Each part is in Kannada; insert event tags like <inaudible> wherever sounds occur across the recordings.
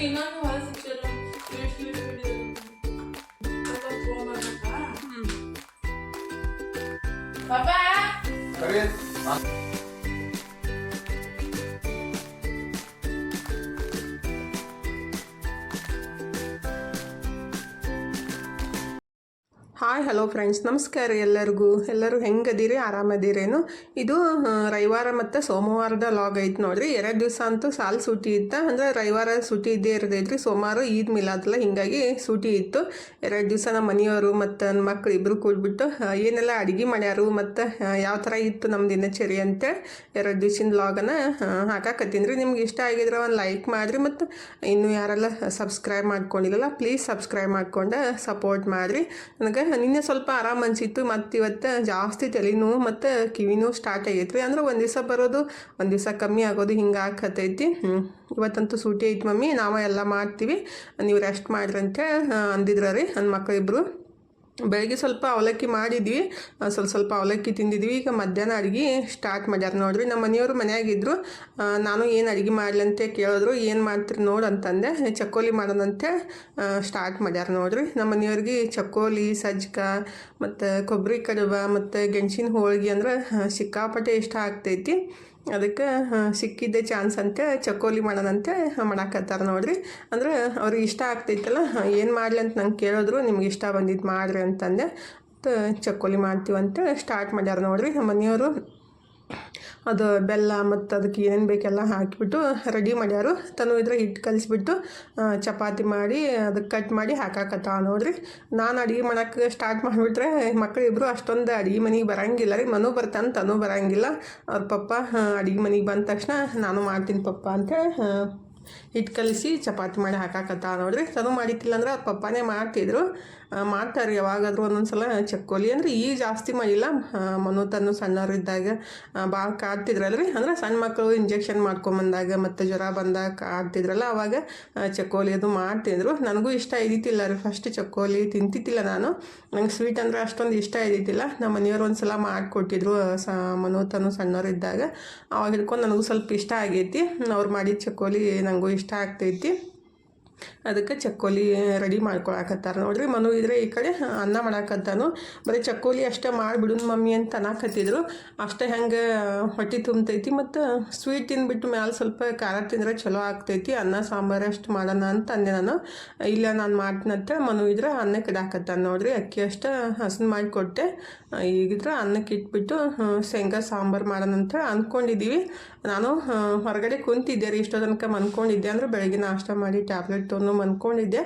ಅದು ಇನ್ನೊಂದು ಹೊರ ಸಿಕ್ತಲ್ಲ ಸ್ವೀಟ್ ಸ್ವೀಟ್ ಪಾಪಾ ಕರಿ ಹಲೋ ಫ್ರೆಂಡ್ಸ್, ನಮಸ್ಕಾರ ಎಲ್ಲರಿಗೂ. ಎಲ್ಲರೂ ಹೆಂಗದೀರಿ? ಆರಾಮದಿರೇನು? ಇದು ರವಿವಾರ ಮತ್ತು ಸೋಮವಾರದ ಲಾಗ್ ಐತೆ ನೋಡ್ರಿ. ಎರಡು ದಿವಸ ಅಂತೂ ಸಾಲ್ ಸೂಟಿ ಇತ್ತು. ಅಂದರೆ ರವಿವಾರ ಸೂಟಿ ಇದ್ದೇ ಇರೋದೈತ್ರಿ. ಸೋಮವಾರ ಈದ್ ಮಿಲಾದಲ್ಲ ಹಿಂಗಾಗಿ ಸೂಟಿ ಇತ್ತು. ಎರಡು ದಿವಸ ನಮ್ಮ ಮನೆಯವರು ಮತ್ತು ನನ್ನ ಮಕ್ಕಳು ಇಬ್ಬರು ಕೂಡ್ಬಿಟ್ಟು ಏನೆಲ್ಲ ಅಡುಗೆ ಮಾಡ್ಯಾರು ಮತ್ತು ಯಾವ ಥರ ಇತ್ತು ನಮ್ಮ ದಿನಚರಿ ಅಂತ ಎರಡು ದಿವ್ಸಿನ ಲಾಗನ್ನು ಹಾಕಾಕತ್ತೀನಿ ರೀ. ನಿಮ್ಗೆ ಇಷ್ಟ ಆಗಿದ್ರೆ ಒಂದು ಲೈಕ್ ಮಾಡಿರಿ ಮತ್ತು ಇನ್ನು ಯಾರೆಲ್ಲ ಸಬ್ಸ್ಕ್ರೈಬ್ ಮಾಡ್ಕೊಂಡಿಲ್ಲಲ್ಲ ಪ್ಲೀಸ್ ಸಬ್ಸ್ಕ್ರೈಬ್ ಮಾಡ್ಕೊಂಡು ಸಪೋರ್ಟ್ ಮಾಡಿರಿ. ನನಗೆ ನಿನ್ನೆ ಸ್ವಲ್ಪ ಆರಾಮ್ ಅನಿಸಿತ್ತು. ಮತ್ತು ಇವತ್ತು ಜಾಸ್ತಿ ತಲೆನೋವು ಮತ್ತು ಕಿವಿನೂ ಸ್ಟಾರ್ಟ್ ಆಗೈತೆ ರೀ ಅಂದ್ರೆ ಒಂದು ದಿವಸ ಬರೋದು, ಒಂದು ದಿವಸ ಕಮ್ಮಿ ಆಗೋದು ಹಿಂಗೆ ಆಕತೈತಿ. ಇವತ್ತಂತೂ ಸೂಟಿ ಐತಿ ಮಮ್ಮಿ. ನಾವು ಎಲ್ಲ ಮಾಡ್ತೀವಿ. ನೀವು ರೆಸ್ಟ್ ಮಾಡ್ರಿ ಅಂತ ಅಂದಿದ್ರ ರೀ ನನ್ನ ಮಕ್ಕಳಿಬ್ರು ಬೆಳಗ್ಗೆ ಸ್ವಲ್ಪ ಅವಲಕ್ಕಿ ಮಾಡಿದ್ವಿ. ಸ್ವಲ್ಪ ಸ್ವಲ್ಪ ಅವಲಕ್ಕಿ ತಿಂದಿದ್ವಿ. ಈಗ ಮಧ್ಯಾಹ್ನ ಅಡುಗೆ ಸ್ಟಾರ್ಟ್ ಮಾಡ್ಯಾರ ನೋಡ್ರಿ. ನಮ್ಮ ಮನೆಯವರು ಮನೆಯಾಗಿದ್ದರು ನಾನು ಏನು ಅಡುಗೆ ಮಾಡ್ಲಂತೆ ಕೇಳಿದ್ರು. ಏನು ಮಾಡ್ತೀರಿ ನೋಡು ಅಂತಂದೆ. ಚಕ್ಕೋಲಿ ಮಾಡೋದಂತೆ ಸ್ಟಾರ್ಟ್ ಮಾಡ್ಯಾರ ನೋಡ್ರಿ. ನಮ್ಮ ಮನೆಯವ್ರಿಗೆ ಚಕ್ಕೋಲಿ, ಸಜ್ಕ, ಮತ್ತು ಕೊಬ್ಬರಿ ಕಡುಬ, ಮತ್ತು ಗೆಣಸಿನ ಹೋಳಿಗೆ ಅಂದ್ರೆ ಸಿಕ್ಕಾಪಟ್ಟೆ ಇಷ್ಟ ಆಗ್ತೈತಿ. ಅದಕ್ಕೆ ಸಿಕ್ಕಿದ್ದೆ ಚಾನ್ಸ್ ಅಂತೆ, ಚಕ್ಕೋಲಿ ಮಾಡೋಣಂತೆ ಮಾಡಾಕತ್ತಾರ ನೋಡ್ರಿ. ಅಂದ್ರೆ ಅವ್ರಿಗೆ ಇಷ್ಟ ಆಗ್ತೈತಲ್ಲ ಏನು ಮಾಡಲಿ ಅಂತ ನಂಗೆ ಕೇಳಿದ್ರು, ನಿಮ್ಗೆ ಇಷ್ಟ ಬಂದಿದ್ದು ಮಾಡ್ರಿ ಅಂತಂದೆ. ಮತ್ತು ಚಕ್ಕೋಲಿ ಮಾಡ್ತೀವಂತ ಸ್ಟಾರ್ಟ್ ಮಾಡ್ಯಾರ ನೋಡ್ರಿ, ಮನೆಯವರು. ಅದು ಬೆಲ್ಲ ಮತ್ತು ಅದಕ್ಕೆ ಏನೇನು ಬೇಕೆಲ್ಲ ಹಾಕಿಬಿಟ್ಟು ರೆಡಿ ಮಾಡ್ಯಾರು. ತನು ಇದ್ರೆ ಹಿಟ್ಟು ಕಲಿಸ್ಬಿಟ್ಟು ಚಪಾತಿ ಮಾಡಿ ಅದಕ್ಕೆ ಕಟ್ ಮಾಡಿ ಹಾಕಾಕತ್ತ ನೋಡ್ರಿ. ನಾನು ಅಡುಗೆ ಮಾಡೋಕ್ಕೆ ಸ್ಟಾರ್ಟ್ ಮಾಡಿಬಿಟ್ರೆ ಮಕ್ಕಳಿಬ್ರು ಅಷ್ಟೊಂದು ಅಡುಗೆ ಮನೆಗೆ ಬರೋಂಗಿಲ್ಲ ರೀ. ಮನು ಬರ್ತಾನೆ, ತನು ಬರೋಂಗಿಲ್ಲ. ಅವ್ರ ಪಪ್ಪ ಅಡುಗೆ ಮನೆಗೆ ಬಂದ ತಕ್ಷಣ ನಾನು ಮಾಡ್ತೀನಿ ಪಪ್ಪ ಅಂತೇಳಿ ಹಿಟ್ಟು ಕಲಿಸಿ ಚಪಾತಿ ಮಾಡಿ ಹಾಕಾಕತ್ತ ನೋಡ್ರಿ. ತನು ಮಾಡಿತ್ತಿಲ್ಲ ಅಂದ್ರೆ ಅವ್ರ ಪಪ್ಪನೇ ಮಾಡ್ತಿದ್ರು. ಮಾಡ್ತಾರೆ ಯಾವಾಗಾದರೂ ಒಂದೊಂದು ಸಲ ಚಕ್ಕೋಲಿ ಅಂದರೆ ಈ ಜಾಸ್ತಿ ಮಾಡಿಲ್ಲ ಮನೋತನು ಮನು ತನ್ನು ಸಣ್ಣವರಿದ್ದಾಗ ಭಾಳ ರೀ ಅಂದ್ರೆ ಸಣ್ಣ ಮಕ್ಕಳು ಇಂಜೆಕ್ಷನ್ ಮಾಡ್ಕೊಂಬಂದಾಗ ಮತ್ತು ಜ್ವರ ಬಂದಾಗ ಕಾಡ್ತಿದ್ರಲ್ಲ ಅವಾಗ ಆ, ಚಕ್ಕೋಲಿ ಅದು ಮಾಡ್ತಿದ್ರು ನನಗೂ ಇಷ್ಟ ಇದ್ದಿತ್ತಿಲ್ಲ ರೀ. ಫಸ್ಟ್ ಚಕ್ಕೋಲಿ ತಿಂತಿದ್ದಿಲ್ಲ ನಾನು. ನಂಗೆ ಸ್ವೀಟ್ ಅಂದರೆ ಅಷ್ಟೊಂದು ಇಷ್ಟ ಇದ್ದಿದ್ದಿಲ್ಲ. ನಮ್ಮ ಮನೆಯವರು ಒಂದು ಸಲ ಮಾಡಿಕೊಟ್ಟಿದ್ರು ಸ ಮನು ತನು ಸಣ್ಣವರಿದ್ದಾಗ ಅವಾಗ ಹಿಡ್ಕೊಂಡು ನನಗೂ ಸ್ವಲ್ಪ ಇಷ್ಟ ಆಗೈತಿ. ಅವ್ರು ಮಾಡಿದ ಚಕ್ಕೋಲಿ ನನಗೂ ಇಷ್ಟ ಆಗ್ತೈತಿ. ಅದಕ್ಕೆ ಚಕ್ಕೋಲಿ ರೆಡಿ ಮಾಡ್ಕೊಳಕತ್ತಾರ. ನೋಡ್ರಿ ಮನು ಇದ್ರೆ ಈ ಕಡೆ ಅನ್ನ ಮಾಡಾಕತ್ತಾನು. ಬರೀ ಚಕ್ಕೋಲಿ ಅಷ್ಟೇ ಮಾಡಿಬಿಡುನ್ ಮಮ್ಮಿ ಅಂತ ಅನ್ನಕತ್ತಿದ್ರು. ಅಷ್ಟೇ ಹೆಂಗೆ ಹೊಟ್ಟೆ ತುಂಬತೈತಿ ಮತ್ತು ಸ್ವೀಟ್ ತಿಂದ್ಬಿಟ್ಟು ಮ್ಯಾಲೆ ಸ್ವಲ್ಪ ಖಾರ ತಿಂದ್ರೆ ಚಲೋ ಆಗ್ತೈತಿ. ಅನ್ನ, ಸಾಂಬಾರು ಅಷ್ಟು ಮಾಡೋಣ ಅಂತ ಅಂದೆ ನಾನು. ಇಲ್ಲ, ನಾನು ಮಾಡ್ತೀನಂತ ಮನು ಇದ್ರೆ ಅನ್ನಕ್ಕೆ ಇಡಾಕತ್ತಾನ ನೋಡ್ರಿ. ಅಕ್ಕಿ ಅಷ್ಟು ಹಸನ್ ಮಾಡಿ ಕೊಟ್ಟೆ ಈಗಿದ್ರೆ ಅನ್ನಕ್ಕೆ ಇಟ್ಬಿಟ್ಟು ಶೇಂಗಾ, ಸಾಂಬಾರು ಮಾಡೋಣ ಅಂತ ಅಂದ್ಕೊಂಡಿದ್ದೀವಿ ನಾನು ಹೊರಗಡೆ ಕುಂತಿದ್ದೆ ರೀ, ಇಷ್ಟೋ ತನಕ ಮನ್ಕೊಂಡಿದ್ದೆ. ಅಂದ್ರೆ ಬೆಳಗ್ಗೆ ನಾಷ್ಟ ಮಾಡಿ ಟ್ಯಾಬ್ಲೆಟ್ ತೊಗೊಂಡು ಮನ್ಕೊಂಡಿದ್ದೆ.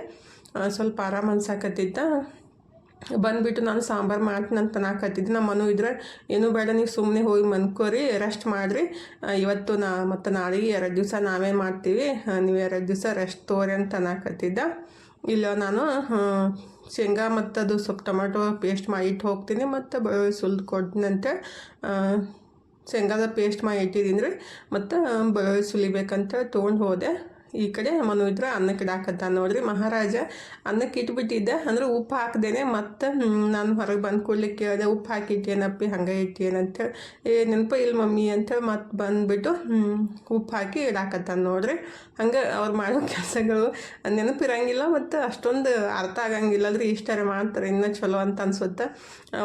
ಸ್ವಲ್ಪ ಆರಾಮ ಅನ್ಸಾಕತ್ತಿದ್ದ. ಬಂದುಬಿಟ್ಟು ನಾನು ಸಾಂಬಾರು ಮಾಡ್ತೀನಿ ಅಂತ ಅನ್ನಕತ್ತಿದ್ದೆ. ನಮ್ಮ ಮನು ಇದ್ರೆ, ಏನೂ ಬೇಡ, ನೀವು ಸುಮ್ಮನೆ ಹೋಗಿ ಮನ್ಕೋರಿ ರೆಸ್ಟ್ ಮಾಡಿರಿ. ಇವತ್ತು ನಾ, ಮತ್ತು ನಾಳೆಗೆ ಎರಡು ದಿವಸ ನಾವೇ ಮಾಡ್ತೀವಿ. ನೀವು ಎರಡು ದಿವಸ ರೆಸ್ಟ್ ತೋರಿ ಅಂತ ಅನ್ನಕತ್ತಿದ್ದ. ಇಲ್ಲ ನಾನು ಶೇಂಗಾ ಮತ್ತು ಅದು ಸ್ವಲ್ಪ ಟೊಮೆಟೊ ಪೇಸ್ಟ್ ಮಾಡಿ ಇಟ್ಟು ಹೋಗ್ತೀನಿ. ಮತ್ತು ಸುಲ್ದು ಕೊಡ್ತೀನಂತೆ. ಶೇಂಗಾದ ಪೇಸ್ಟ್ ಮಾಡಿ ಇಟ್ಟಿದ್ದೀನಿ ರೀ. ಮತ್ತು ಬ ಸುಲಿಬೇಕಂತ ತೊಗೊಂಡು ಹೋದೆ. ಈ ಕಡೆ ಮನು ಇದ್ರೆ ಅನ್ನಕ್ಕೆ ಇಡಾಕತ್ತ ನೋಡ್ರಿ. ಮಹಾರಾಜ ಅನ್ನಕ್ಕೆ ಇಟ್ಬಿಟ್ಟಿದ್ದೆ. ಅಂದ್ರೆ ಉಪ್ಪು ಹಾಕ್ದೇನೆ ಮತ್ತು ನಾನು ಹೊರಗೆ ಬಂದು ಕೂಡಲೇ ಕೇಳಿದೆ ಉಪ್ಪು ಹಾಕಿಟ್ಟೇನಪ್ಪಿ ಹಂಗೆ ಇಟ್ಟೇನಂತೇಳಿ ಏ, ನೆನಪ ಇಲ್ಲ ಮಮ್ಮಿ ಅಂತೇಳಿ ಮತ್ತೆ ಬಂದುಬಿಟ್ಟು ಉಪ್ಪು ಹಾಕಿ ಇಡಾಕತ್ತಾನ ನೋಡ್ರಿ. ಹಂಗೆ ಅವ್ರು ಮಾಡೋ ಕೆಲಸಗಳು ನೆನಪಿರಂಗಿಲ್ಲ ಮತ್ತು ಅಷ್ಟೊಂದು ಅರ್ಥ ಆಗಂಗಿಲ್ಲ. ಅಂದ್ರೆ ಇಷ್ಟರ ಮಾಡ್ತಾರೆ, ಇನ್ನೂ ಚಲೋ ಅಂತ ಅನ್ಸುತ್ತೆ.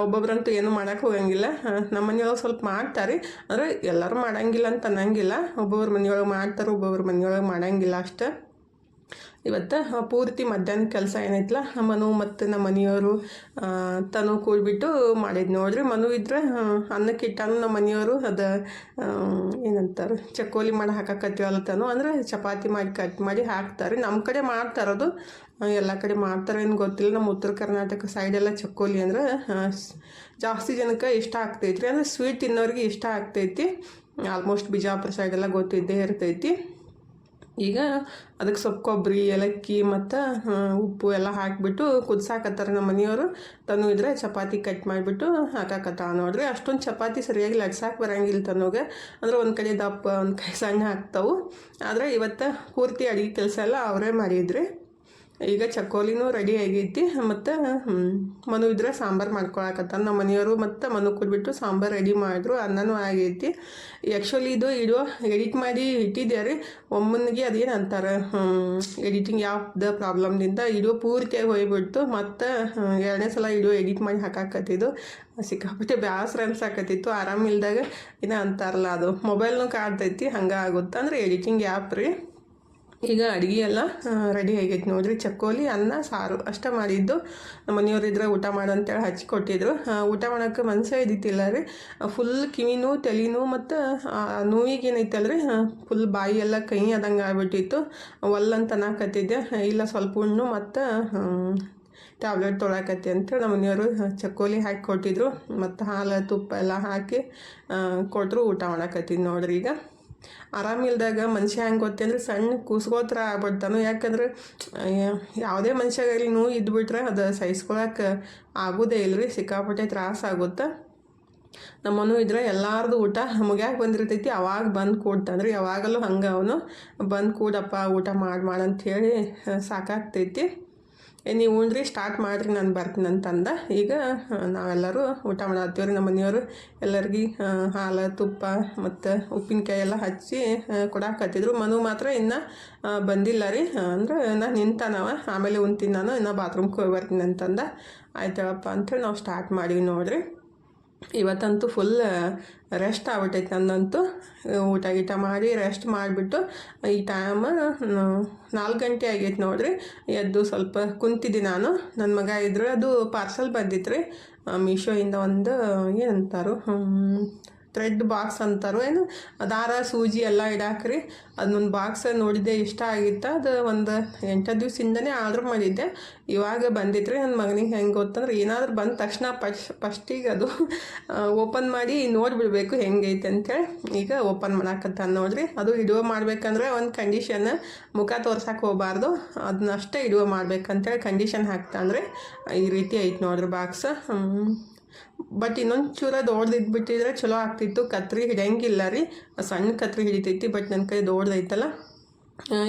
ಒಬ್ಬೊಬ್ರಂತೂ ಏನೂ ಮಾಡೋಕೆ ಹೋಗಂಗಿಲ್ಲ. ನಮ್ಮ ಮನೆಯೊಳಗೆ ಸ್ವಲ್ಪ ಮಾಡ್ತಾರೆ. ಅಂದ್ರೆ ಎಲ್ಲರೂ ಮಾಡಂಗಿಲ್ಲ ಅಂತ ಅನ್ನಂಗಿಲ್ಲ. ಒಬ್ಬೊಬ್ರ ಮನೆಯೊಳಗೆ ಮಾಡ್ತಾರೆ, ಒಬ್ಬೊಬ್ರ ಮನೆಯೊಳಗೆ ಮಾಡಂಗಿಲ್ಲ. ಅಷ್ಟೇ ಇವತ್ತು ಪೂರ್ತಿ ಮಧ್ಯಾಹ್ನ ಕೆಲಸ ಏನೈತಲ್ಲ ಮನು ಮತ್ತು ನಮ್ಮ ಮನೆಯವರು ತನು ಕೂಡ್ಬಿಟ್ಟು ಮಾಡಿದ್ ನೋಡ್ರಿ. ಮನು ಇದ್ರೆ ಅನ್ನಕ್ಕೆ ಇಟ್ಟಾನು ನಮ್ಮ ಮನೆಯವರು. ಅದು ಏನಂತಾರೆ, ಚಕ್ಕೋಲಿ ಮಾಡಿ ಹಾಕಕತ್ತೀವಲ್ಲ ತನು. ಅಂದರೆ ಚಪಾತಿ ಮಾಡಿ ಕಟ್ ಮಾಡಿ ಹಾಕ್ತಾರೆ. ನಮ್ಮ ಕಡೆ ಮಾಡ್ತಾರದು ಎಲ್ಲ ಕಡೆ ಮಾಡ್ತಾರೆ. ಏನು ಗೊತ್ತಿಲ್ಲ. ನಮ್ಮ ಉತ್ತರ ಕರ್ನಾಟಕ ಸೈಡೆಲ್ಲ ಚಕ್ಕೋಲಿ ಅಂದ್ರೆ ಜಾಸ್ತಿ ಜನಕ್ಕೆ ಇಷ್ಟ ಆಗ್ತೈತ್ರಿ. ಅಂದರೆ ಸ್ವೀಟ್ ತಿನ್ನೋರಿಗೆ ಇಷ್ಟ ಆಗ್ತೈತಿ. ಆಲ್ಮೋಸ್ಟ್ ಬಿಜಾಪುರ ಸೈಡೆಲ್ಲ ಗೊತ್ತಿದ್ದೇ ಇರ್ತೈತಿ. ಈಗ ಅದಕ್ಕೆ ಸ್ವಲ್ಪ ಕೊಬ್ಬರಿ, ಏಲಕ್ಕಿ ಮತ್ತು ಉಪ್ಪು ಎಲ್ಲ ಹಾಕಿಬಿಟ್ಟು ಕುದಿಸಾಕತ್ತಾರೆ ನಮ್ಮ ಮನೆಯವರು. ತನು ಇದ್ರೆ ಚಪಾತಿ ಕಟ್ ಮಾಡಿಬಿಟ್ಟು ಹಾಕಾಕತ್ತಾವ ನೋಡ್ರಿ. ಅಷ್ಟೊಂದು ಚಪಾತಿ ಸರಿಯಾಗಿ ಲಟ್ಸಾಕೆ ಬರಂಗಿಲ್ಲ ತನುಗೆ. ಅಂದ್ರೆ ಒಂದು ಕಡೆ ದಪ್ಪ, ಒಂದು ಕೈ ಸಣ್ಣ ಹಾಕ್ತಾವು ಆದರೆ ಇವತ್ತು ಪೂರ್ತಿ ಅಡುಗೆ ಕೆಲಸ ಎಲ್ಲ ಅವರೇ ಮಾಡಿದ್ರಿ. ಈಗ ಚಕೋಲಿನೂ ರೆಡಿ ಆಗೈತಿ. ಮತ್ತು ಮನು ಇದ್ರೆ ಸಾಂಬಾರು ಮಾಡ್ಕೊಳಕತ್ತ ನಮ್ಮ ಮನೆಯವರು ಮತ್ತು ಮನು ಕೊಟ್ಬಿಟ್ಟು ಸಾಂಬಾರು ರೆಡಿ ಮಾಡಿದ್ರು. ಅನ್ನನೂ ಆಗೈತಿ. ಆ್ಯಕ್ಚುಲಿ ಇದು ಇಡೋ ಎಡಿಟ್ ಮಾಡಿ ಇಟ್ಟಿದ್ದೆ ರೀ ಒಮ್ಮನಿಗೆ ಅದೇನು ಅಂತಾರೆ ಎಡಿಟಿಂಗ್ ಯಾವ್ದು ಪ್ರಾಬ್ಲಮ್ನಿಂದ ಇಡೋ ಪೂರ್ತಿಯಾಗಿ ಹೋಗ್ಬಿಡ್ತು. ಮತ್ತು ಎರಡನೇ ಸಲ ಇಡೋ ಎಡಿಟ್ ಮಾಡಿ ಹಾಕಾಕತ್ತಿದ್ದು. ಸಿಕ್ಕಾಪಟ್ಟೆ ಬೇಸರ ಅನ್ಸಾಕತ್ತಿತ್ತು. ಆರಾಮಿಲ್ದಾಗ ಇನ್ನೂ ಅಂತಾರಲ್ಲ ಅದು. ಮೊಬೈಲ್ನೂ ಕಾಡ್ತೈತಿ ಹಂಗೆ ಆಗುತ್ತೆ ಅಂದ್ರೆ ಎಡಿಟಿಂಗ್ ಆ್ಯಪ್ ರೀ. ಈಗ ಅಡುಗೆ ಎಲ್ಲ ರೆಡಿ ಆಗೈತೆ ನೋಡಿರಿ. ಚಕ್ಕೋಲಿ, ಅನ್ನ, ಸಾರು ಅಷ್ಟೇ ಮಾಡಿದ್ದು. ನಮ್ಮ ಮನೆಯವ್ರು ಇದ್ರೆ ಊಟ ಮಾಡು ಅಂತೇಳಿ ಹಚ್ಚಿ ಕೊಟ್ಟಿದ್ರು. ಊಟ ಮಾಡೋಕ್ಕೆ ಮನಸ್ಸೇ ಇದ್ದಿತ್ತಿಲ್ಲ ರೀ. ಫುಲ್ ಕಿವಿನೂ, ತಲೆನೂ ಮತ್ತು ನೋವಿಗೇನೈತಲ್ಲ ರೀ ಫುಲ್ ಬಾಯಿ ಎಲ್ಲ ಕೈ ಆದಂಗೆ ಆಗ್ಬಿಟ್ಟಿತ್ತು. ಒಲ್ಲಂತ ಅನ್ನಕತ್ತಿದ್ದೆ. ಇಲ್ಲ ಸ್ವಲ್ಪ ಹುಣ್ಣು ಮತ್ತು ಟ್ಯಾಬ್ಲೆಟ್ ತೊಳಕತ್ತಿ ಅಂತೇಳಿ ನಮ್ಮ ಮನೆಯವರು ಚಕ್ಕೋಲಿ ಹಾಕಿ ಕೊಟ್ಟಿದ್ರು. ಮತ್ತು ಹಾಲು, ತುಪ್ಪ ಎಲ್ಲ ಹಾಕಿ ಕೊಟ್ಟರು ಊಟ ಮಾಡಕತ್ತಿದ್ದು ನೋಡ್ರಿ ಈಗ. ಆರಾಮಿಲ್ದಾಗ ಮನುಷ್ಯ ಹೆಂಗೆ ಗೊತ್ತಂದ್ರೆ ಸಣ್ಣ ಕೂಸ್ಕೋತ್ರ ಆಗ್ಬಿಡ್ತಾನು. ಯಾಕಂದ್ರೆ ಯಾವುದೇ ಮನುಷ್ಯಗಾಗಲಿ ನೋವು ಇದ್ಬಿಟ್ರೆ ಅದು ಸಹಿಸ್ಕೊಳಕ್ಕೆ ಆಗೋದೇ ಇಲ್ರಿ. ಸಿಕ್ಕಾಪಟ್ಟೆ ತ್ರಾಸ ಆಗುತ್ತೆ. ನಮ್ಮನು ಇದ್ರೆ ಎಲ್ಲಾರ್ದು ಊಟ ಮುಗ್ಯಾಕೆ ಬಂದಿರ್ತೈತಿ? ಅವಾಗ ಬಂದು ಕೂಡ್ತಂದ್ರೆ ಯಾವಾಗಲೂ ಹಂಗೆ ಅವನು. ಬಂದು ಕೂಡಪ್ಪ, ಊಟ ಮಾಡಿ ಮಾಡಂತ ಹೇಳಿ ಸಾಕಾಗ್ತೈತಿ. ನೀವು ಉಣ್ರಿ ಸ್ಟಾರ್ಟ್ ಮಾಡಿರಿ, ನಾನು ಬರ್ತೀನಿ ಅಂತಂದ ಈಗ ನಾವೆಲ್ಲರೂ ಊಟ ಮಾಡತ್ತೀವಿ ನಮ್ಮ ಮನೆಯವರು. ಎಲ್ಲರಿಗೆ ಹಾಲು, ತುಪ್ಪ ಮತ್ತು ಉಪ್ಪಿನಕಾಯಿ ಎಲ್ಲ ಹಚ್ಚಿ ಕೊಡಾಕತ್ತಿದ್ರು. ಮನು ಮಾತ್ರ ಇನ್ನೂ ಬಂದಿಲ್ಲ ರೀ. ಅಂದ್ರೆ ನಾನು ನಿಂತಾನವ. ಆಮೇಲೆ ಉಣ್ತೀನಿ ನಾನು, ಇನ್ನೂ ಬಾತ್ರೂಮ್ಗೆ ಹೋಗಿ ಬರ್ತೀನಿ ಅಂತಂದ ಆಯ್ತಳಪ್ಪ ಅಂಥೇಳಿ ನಾವು ಸ್ಟಾರ್ಟ್ ಮಾಡೀವಿ ನೋಡ್ರಿ. ಇವತ್ತಂತೂ ಫುಲ್ ರೆಸ್ಟ್ ಆಗ್ಬಿಟ್ಟೈತೆ ನನ್ನಂತೂ ಊಟ ಗೀಟ ಮಾಡಿ ರೆಸ್ಟ್ ಮಾಡಿಬಿಟ್ಟು ಈ ಟೈಮ್ ನಾಲ್ಕು ಗಂಟೆ ಆಗೈತೆ ನೋಡ್ರಿ. ಎದ್ದು ಸ್ವಲ್ಪ ಕುಂತಿದ್ದೆ ನಾನು. ನನ್ನ ಮಗ ಇದ್ರೆ, ಅದು ಪಾರ್ಸಲ್ ಬಂದಿತ್ತು ರೀ ಮೀಶೋಯಿಂದ ಒಂದು, ಏನಂತಾರು ಥ್ರೆಡ್ ಬಾಕ್ಸ್ ಅಂತಾರೋ ಏನು? ದಾರ ಸೂಜಿ ಎಲ್ಲ ಇಡಾಕ್ರಿ. ಅದನ್ನೊಂದು ಬಾಕ್ಸ್ ನೋಡಿದ್ದೆ, ಇಷ್ಟ ಆಗಿತ್ತು. ಅದು ಒಂದು ಎಂಟು ದಿವ್ಸದಿಂದನೇ ಆರ್ಡ್ರ್ ಮಾಡಿದ್ದೆ. ಇವಾಗ ಬಂದಿತ್ತು ನನ್ನ ಮಗನಿಗೆ. ಹೆಂಗೆ ಗೊತ್ತಂದ್ರೆ, ಏನಾದರೂ ಬಂದ ತಕ್ಷಣ ಫಸ್ಟ್ ಫಸ್ಟಿಗೆ ಅದು ಓಪನ್ ಮಾಡಿ ನೋಡಿಬಿಡ್ಬೇಕು ಹೆಂಗೈತೆ ಅಂತೇಳಿ. ಈಗ ಓಪನ್ ಮಾಡಾಕತ್ತಾನ ನೋಡ್ರಿ. ಅದು ಇಡುವ ಮಾಡ್ಬೇಕಂದ್ರೆ ಒಂದು ಕಂಡೀಷನ್ ಮುಖ ತೋರ್ಸಕ್ಕೆ ಹೋಗಬಾರ್ದು. ಅದನ್ನಷ್ಟೇ ಇಡುವ ಮಾಡ್ಬೇಕಂತೇಳಿ ಕಂಡೀಷನ್ ಹಾಕ್ತಾನ್ರಿ. ಈ ರೀತಿ ಐತೆ ನೋಡ್ರಿ ಬಾಕ್ಸ್. ಬಟ್ ಇನ್ನೊಂದು ಚೂರ ದೊಡ್ದಿದ್ಬಿಟ್ಟಿದ್ರೆ ಚಲೋ ಆಗ್ತಿತ್ತು. ಕತ್ರಿ ಹಿಡಿಯಂಗಿಲ್ಲ ರೀ. ಸಣ್ಣ ಕತ್ರಿ ಹಿಡಿತೈತಿ ಬಟ್ ನನ್ನ ಕೈ ದೊಡ್ಡದೈತಲ್ಲ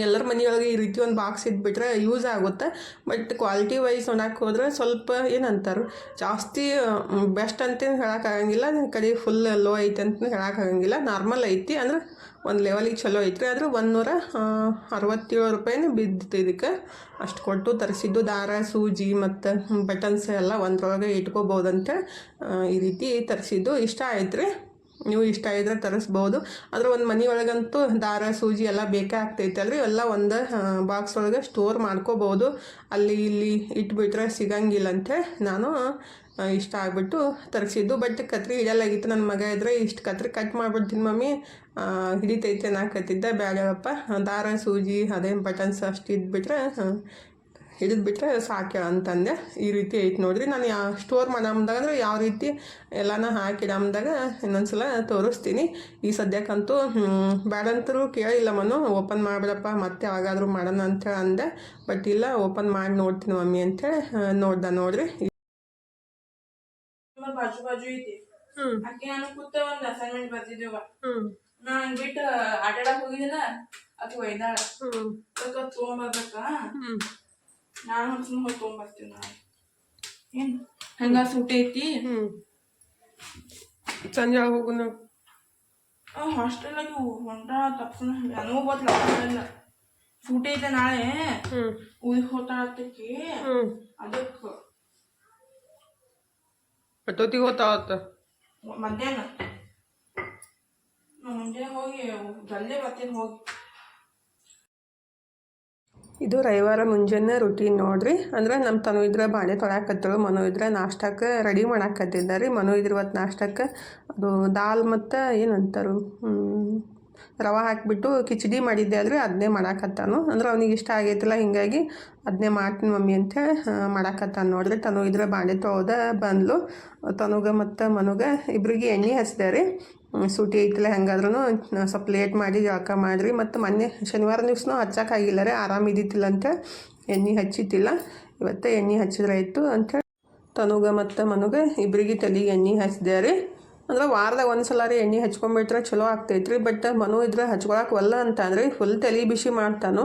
ಎಲ್ಲರ ಮನೆಯೊಳಗೆ ಈ ರೀತಿ ಒಂದು ಬಾಕ್ಸ್ ಇದ್ಬಿಟ್ರೆ ಯೂಸ್ ಆಗುತ್ತೆ. ಬಟ್ ಕ್ವಾಲಿಟಿ ವೈಸ್ ಒಣಕ್ಕೆ ಹೋದ್ರೆ ಸ್ವಲ್ಪ ಏನಂತಾರೆ, ಜಾಸ್ತಿ ಬೆಸ್ಟ್ ಅಂತೇನು ಹೇಳೋಕ್ಕಾಗಂಗಿಲ್ಲ ನನ್ನ ಕಡೆ ಫುಲ್ ಲೋ ಐತೆ ಅಂತ ಹೇಳೋಕ್ಕಾಗಂಗಿಲ್ಲ ನಾರ್ಮಲ್ ಐತಿ. ಅಂದ್ರೆ ಒಂದು ಲೆವೆಲಿಗೆ ಚಲೋ ಐತ್ರಿ. ಆದ್ರೆ ಒಂದುನೂರ ಅರವತ್ತೇಳು ರೂಪಾಯಿನೇ ಬಿದ್ದಿತ್ತು ಇದಕ್ಕೆ. ಅಷ್ಟು ಕೊಟ್ಟು ತರಿಸಿದ್ದು ದಾರ, ಸೂಜಿ ಮತ್ತು ಬಟನ್ಸ್ ಎಲ್ಲ ಒಂದರೊಳಗೆ ಇಟ್ಕೋಬೋದಂತೆ ಈ ರೀತಿ ತರಿಸಿದ್ದು. ಇಷ್ಟ ಆಯ್ತು ನೀವು ಇಷ್ಟ ಇದ್ರೆ ತರಿಸ್ಬೋದು. ಆದರೆ ಒಂದು ಮನೆಯೊಳಗಂತೂ ದಾರ, ಸೂಜಿ ಎಲ್ಲ ಬೇಕೇ ಆಗ್ತೈತೆ ಅಲ್ರಿ ಎಲ್ಲ ಒಂದು ಬಾಕ್ಸ್ ಒಳಗೆ ಸ್ಟೋರ್ ಮಾಡ್ಕೋಬೋದು. ಅಲ್ಲಿ ಇಲ್ಲಿ ಇಟ್ಬಿಟ್ರೆ ಸಿಗಂಗಿಲ್ಲಂತೆ ನಾನು ಇಷ್ಟ ಆಗಿಬಿಟ್ಟು ತರಿಸಿದ್ದು. ಬಟ್ ಕತ್ರಿ ಹಿಡಿಯಲಾಗಿತ್ತು ನನ್ನ ಮಗ ಇದ್ರೆ ಇಷ್ಟು ಕತ್ರಿ ಕಟ್ ಮಾಡ್ಬಿಡ್ತೀನಿ ಮಮ್ಮಿ. ಹಿಡಿತೈತೆ ನಾ ಕತ್ತಿದ್ದೆ ಬೇಡಪ್ಪ ದಾರ, ಸೂಜಿ ಅದೇನು ಬಟನ್ಸ್ ಅಷ್ಟು ಇದ್ಬಿಟ್ರೆ ಹಿಡಿದ್ಬಿಟ್ರೆ ಅಂತ ಅಂತಂದೆ. ಈ ರೀತಿ ಐತೆ ನೋಡಿರಿ. ನಾನು ಯಾ ಸ್ಟೋರ್ ಮಾಡಮ್ದಾಗ ಅಂದರೆ ಯಾವ ರೀತಿ ಎಲ್ಲನ ಹಾಕಿಡಮ್ದಾಗ ಇನ್ನೊಂದ್ಸಲ ತೋರಿಸ್ತೀನಿ. ಈ ಸದ್ಯಕ್ಕಂತೂ ಬೇಡಂತರೂ ಕೇಳಿಲ್ಲ ಮನು. ಓಪನ್ ಮಾಡಿಬಿಡಪ್ಪ, ಮತ್ತೆ ಯಾವಾಗಾದರೂ ಮಾಡೋಣ ಅಂತೇಳಿ ಅಂದೆ. ಬಟ್ ಇಲ್ಲ ಓಪನ್ ಮಾಡಿ ನೋಡ್ತೀನಿ ಮಮ್ಮಿ ಅಂತೇಳಿ ನೋಡ್ದೆ ನೋಡ್ರಿ. ಬಾಜು ಬಾಜು ಐತಿ. ಆಕೆ ನಾನು ಕೂತ ಒಂದ್ ಅಸೈನ್ಮೆಂಟ್ ಬರ್ತಿದ್ದೇವ ನಾನು ಬಿಟ್ಟು ಆಟಾಡಕ್ ಹೋಗಿದ್ದೀನ ಅದು ಒಯ್ದಾಳ. ಅದಕ್ಕ ತಗೊಂಬರ್ಬೇಕ ನಾನು ಒಂದ್ಸಲ ಹೋಗಿ ತಗೊಂಬರ್ತೀನಿ ನಾನು ಏನ್? ಹಂಗ ಸೂಟಿ ಐತಿ? ಸಂಜೆ ಹೋಗುನು? ಹಾಸ್ಟೆಲಾಗಿ ಹೊಂಟ ತಪ್ಸನ ನನಗೂ ಗೊತ್ತಿಲ್ಲ ಸೂಟಿ ಐತೆ ನಾಳೆ. ಹೋತಾಳತ್ತಕ್ಕೆ ಹ್ಞೂ ಅದಕ್ಕ ಎಷ್ಟೊತ್ತಿಗೆ ಹೋತಾವತ್ತ ಮಧ್ಯಾಹ್ನ ಮುಂಜಾನೆ ಹೋಗಿ ಜಲ್ದಿ ಬರ್ತೀನಿ ಹೋಗಿ ಇದು ರವಿವಾರ ಮುಂಜಾನೆ ರುಟೀನ್ ನೋಡ್ರಿ. ಅಂದ್ರೆ ನಮ್ಮ ತನು ಇದ್ರೆ ಬಾಳೆ ತೊಳಕತ್ತಳು ಮನು ಇದ್ರೆ ನಾಷ್ಟಕ್ಕೆ ರೆಡಿ ಮಾಡಾಕತ್ತಿದ್ದಾರೆ. ಮನು ಇದ್ರ ಇವತ್ತು ನಾಷ್ಟಕ್ಕೆ ಅದು ದಾಲ್ ಮತ್ತು ಏನಂತಾರು ಹ್ಮ್, ರವೆ ಹಾಕಿಬಿಟ್ಟು ಕಿಚಡಿ ಮಾಡಿದ್ದೆ ಆದರೆ ಅದನ್ನೇ ಮಾಡಾಕತ್ತಾನು. ಅಂದ್ರೆ ಅವ್ನಿಗೆ ಇಷ್ಟ ಆಗೈತಿಲ್ಲ, ಹಿಂಗಾಗಿ ಅದನ್ನೇ ಮಾಡ್ತೀನಿ ಮಮ್ಮಿ ಅಂತ ಮಾಡಾಕತ್ತಾನ ನೋಡಿದ್ರೆ. ತನು ಇದ್ರೆ ಬಾಂಡೆ ತೊಳ್ದ ಬಂದ್ಲು. ತನುಗ ಮತ್ತು ಮನುಗ ಇಬ್ರಿಗೆ ಎಣ್ಣೆ ಹಚ್ಚಿದೆ ರೀ ಸೂಟಿ ಐತಿಲ್ಲ ಹೆಂಗಾದ್ರೂ ಸ್ವಲ್ಪ ಲೇಟ್ ಮಾಡಿ ಜಳಕ ಮಾಡಿರಿ. ಮತ್ತು ಮೊನ್ನೆ ಶನಿವಾರ ದಿವ್ಸನೂ ಹಚ್ಚಕ್ಕಾಗಿಲ್ಲ ರೀ, ಆರಾಮ ಅಂತ ಎಣ್ಣೆ ಹಚ್ಚಿತ್ತಿಲ್ಲ ಇವತ್ತೇ ಎಣ್ಣೆ ಹಚ್ಚಿದ್ರೆ ಆಯಿತು ಅಂತೇಳಿ ತನುಗ ಮತ್ತು ಮನುಗ ಇಬ್ಬರಿಗೆ ತಲೆಗೆ ಎಣ್ಣೆ ಹಚ್ಚಿದೆ ರೀ ಅಂದ್ರೆ ವಾರದಾಗ ಒಂದು ಸಲ ರೀ ಎಣ್ಣೆ ಹಚ್ಕೊಂಡ್ಬಿಟ್ರೆ ಚಲೋ ಆಗ್ತೈತ್ರಿ. ಬಟ್ ಮನು ಇದ್ರೆ ಹಚ್ಕೊಳಕ್ಕೆ ಒಲ್ಲ ಅಂತ ಅಂದ್ರೆ ಫುಲ್ ತಲೆ ಬಿಸಿ ಮಾಡ್ತಾನು.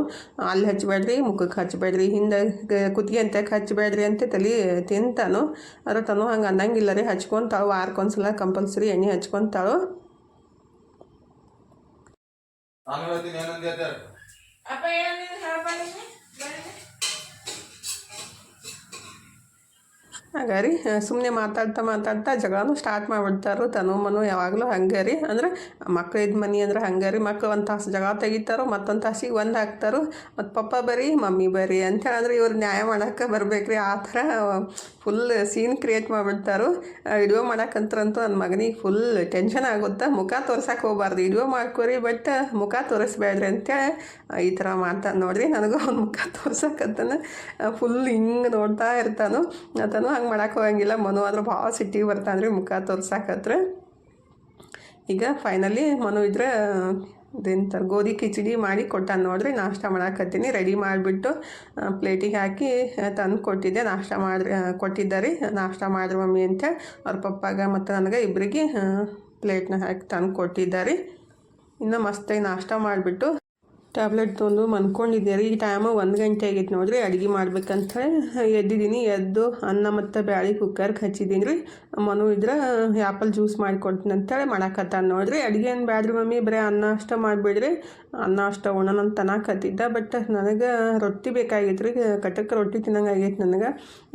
ಅಲ್ಲಿ ಹಚ್ಬೇಡ್ರಿ ಮುಖಕ್ಕೆ ಹಚ್ಬೇಡ್ರಿ ಹಿಂದೆ ಕುತ್ತಿಗೆ ಅಂತ ಹಚ್ಬೇಡ್ರಿ ಅಂತ ತಲೆ ತಿಂತಾನು. ಅದ್ರ ತನು ಹಂಗೆ ಅನ್ನಂಗಿಲ್ಲ ರೀ ಹಚ್ಕೊಂತಾಳು ವಾರಕ್ಕೊಂದ್ಸಲ ಕಂಪಲ್ಸರಿ ಎಣ್ಣೆ ಹಚ್ಕೊಂತಾಳು. ಅಪ್ಪ ಹಾಗಾರಿ ಸುಮ್ಮನೆ ಮಾತಾಡ್ತಾ ಮಾತಾಡ್ತಾ ಜಗಳನೂ ಸ್ಟಾರ್ಟ್ ಮಾಡಿಬಿಡ್ತಾರೋ ತನು ಮನು ಯಾವಾಗಲೂ ಹಂಗೆ ರೀ. ಅಂದ್ರೆ ಇದು ಮನೆ ಅಂದ್ರೆ ಹಂಗೆ ರೀ. ಮಕ್ಳು ಒಂದು ತಾಸು ಜಗಳ ತೆಗಿತಾರೋ, ಮತ್ತೊಂದು ತಾಸಿಗೆ ಒಂದು ಹಾಕ್ತಾರೋ, ಮತ್ತು ಪಪ್ಪ ಬರೀ, ಮಮ್ಮಿ ಬರೀ ಅಂತೇಳಿ ಅಂದ್ರೆ ಇವ್ರು ನ್ಯಾಯ ಮಾಡೋಕ್ಕೆ ಬರ್ಬೇಕು ರೀ ಆ ಥರ ಫುಲ್ ಸೀನ್ ಕ್ರಿಯೇಟ್ ಮಾಡಿಬಿಡ್ತಾರೋ ವಿಡಿಯೋ ಮಾಡಕ್ಕಂತರಂತೂ ನನ್ನ ಮಗನಿಗೆ ಫುಲ್ ಟೆನ್ಷನ್ ಆಗುತ್ತೆ. ಮುಖ ತೋರ್ಸಕ್ಕೆ ಹೋಗ್ಬಾರ್ದು. ವಿಡಿಯೋ ಮಾಡ್ಕೊರಿ ಬಟ್ ಮುಖ ತೋರಿಸ್ಬೇಡ್ರಿ ಅಂತೇಳಿ ಈ ಥರ ಮಾಡ್ತಾನೆ ನೋಡಿರಿ. ನನಗೂ ಅವ್ನ ಮುಖ ತೋರ್ಸಕ್ಕಂತಾನೆ ಫುಲ್ ಹಿಂಗೆ ನೋಡ್ತಾ ಇರ್ತಾನು. ಆತನು ಹಂಗೆ ಮಾಡೋಕೆ ಹೋಗಂಗಿಲ್ಲ. ಮನು ಆದ್ರೆ ಭಾಳ ಸಿಟ್ಟಿಗೆ ಬರ್ತಾನೆ ರೀ ಮುಖ ತೋರ್ಸಕ್ಕತ್ರ ಈಗ ಫೈನಲಿ ಮನು ಇದ್ರೆ ಇದೇಂತಾರೆ ಗೋಧಿ ಕಿಚಡಿ ಮಾಡಿ ಕೊಟ್ಟ ನೋಡ್ರಿ, ನಾಷ್ಟ ಮಾಡಾಕತ್ತೀನಿ. ರೆಡಿ ಮಾಡಿಬಿಟ್ಟು ಪ್ಲೇಟಿಗೆ ಹಾಕಿ ತಂದು ಕೊಟ್ಟಿದ್ದೆ. ನಾಷ್ಟ ಮಾಡ್ರಿ ಕೊಟ್ಟಿದ್ದಾರೆ. ನಾಷ್ಟ ಮಾಡ್ರಿ ಮಮ್ಮಿ ಅಂತ ಅವ್ರ ಪಪ್ಪಾಗ ಮತ್ತು ನನಗೆ ಇಬ್ಬರಿಗೆ ಪ್ಲೇಟ್ನ ಹಾಕಿ ತಂದು ಕೊಟ್ಟಿದ್ದಾರೆ. ಇನ್ನು ಮಸ್ತಾಗಿ ನಾಷ್ಟ ಮಾಡಿಬಿಟ್ಟು ಟ್ಯಾಬ್ಲೆಟ್ ತೊಗೊಂಡು ಮನ್ಕೊಂಡಿದ್ದೆ. ರೀ, ಈ ಟೈಮು ಒಂದು ಗಂಟೆ ಆಗೈತೆ ನೋಡ್ರಿ, ಅಡುಗೆ ಮಾಡ್ಬೇಕಂತ ಎದ್ದಿದ್ದೀನಿ. ಎದ್ದು ಅನ್ನ ಮತ್ತು ಬ್ಯಾಳಿ ಕುಕ್ಕರ್ಗೆ ಹಚ್ಚಿದ್ದೀನಿ ರೀ. ಮನು ಇದ್ರೆ ಆ್ಯಪಲ್ ಜ್ಯೂಸ್ ಮಾಡಿಕೊಡ್ತೀನಿ ಅಂತೇಳಿ ಮಾಡಾಕತ್ತಾನ ನೋಡ್ರಿ. ಅಡುಗೆ ಏನು ಬ್ಯಾಡ್ರಿ ಮಮ್ಮಿ, ಬರೀ ಅನ್ನ ಅಷ್ಟ ಮಾಡಿಬಿಡ್ರಿ. ಅನ್ನ ಅಷ್ಟ ಉಣ್ಣನ ಅಂತ ಬಟ್ ನನಗೆ ರೊಟ್ಟಿ ಬೇಕಾಗಿತ್ತು ರೀ. ಕಟಕ್ ರೊಟ್ಟಿ ತಿನ್ನಂಗೆ ಆಗೈತೆ ನನಗೆ.